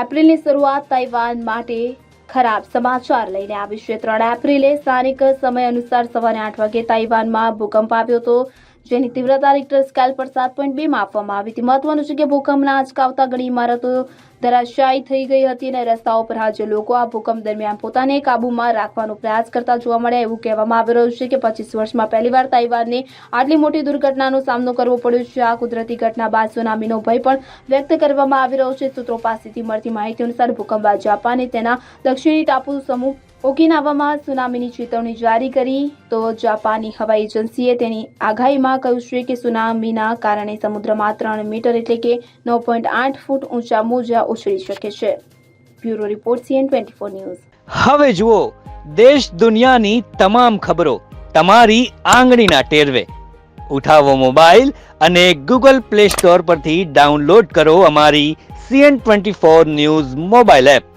એપ્રિલની શરૂઆત તાઇવાન માટે ખરાબ સમાચાર લઈને આવી છે. ત્રણ એપ્રિલે સ્થાનિક સમય અનુસાર સવારે આઠ વાગે તાઇવાનમાં ભૂકંપ આવ્યો હતો. જેની તીવ્રતા રિક્ટર સ્કેલ પર સાત પોઈન્ટ બે માપવામાં આવી હતી. મહત્વનું છે કે ભૂકંપના આંચકાવતા ઘણી ઇમારતો ધરાશાયી થઈ ગઈ હતી અને રસ્તાઓ પર હાજર લોકો આ ભૂકંપ દરમિયાન પોતાને કાબૂમાં રાખવાનો પ્રયાસ કરતા જોવા મળ્યા. એવું કહેવામાં આવી રહ્યું છે કે પચીસ વર્ષમાં પહેલીવાર તાઇવાનને આટલી મોટી દુર્ઘટનાનો સામનો કરવો પડ્યો છે. આ કુદરતી ઘટના બાદ સુનામીનો ભય પણ વ્યક્ત કરવામાં આવી રહ્યો છે. સૂત્રો પાસેથી મળતી માહિતી અનુસાર ભૂકંપ બાદ જાપાને તેના દક્ષિણી ટાપુ સમૂહ ઓકિનાવામાં સુનામીની ચેતવણી જારી કરી તો જાપાની હવાઈ એજન્સીએ તેની આગાહીમાં કહ્યું છે કે સુનામીના કારણે સમુદ્રમાં ત્રણ મીટર એટલે કે નવ પોઈન્ટ આઠ ફૂટ ઊંચા મોજા ઉછળી શકે છે. Bureau report CN twenty four news. હવે જુઓ, દેશ દુનિયાની તમામ ખબરો તમારી આંગળીના ટેરવે. ઉઠાવો મોબાઈલ અને ગૂગલ પ્લે સ્ટોર પરથી ડાઉનલોડ કરો અમારી CN twenty four news mobile app.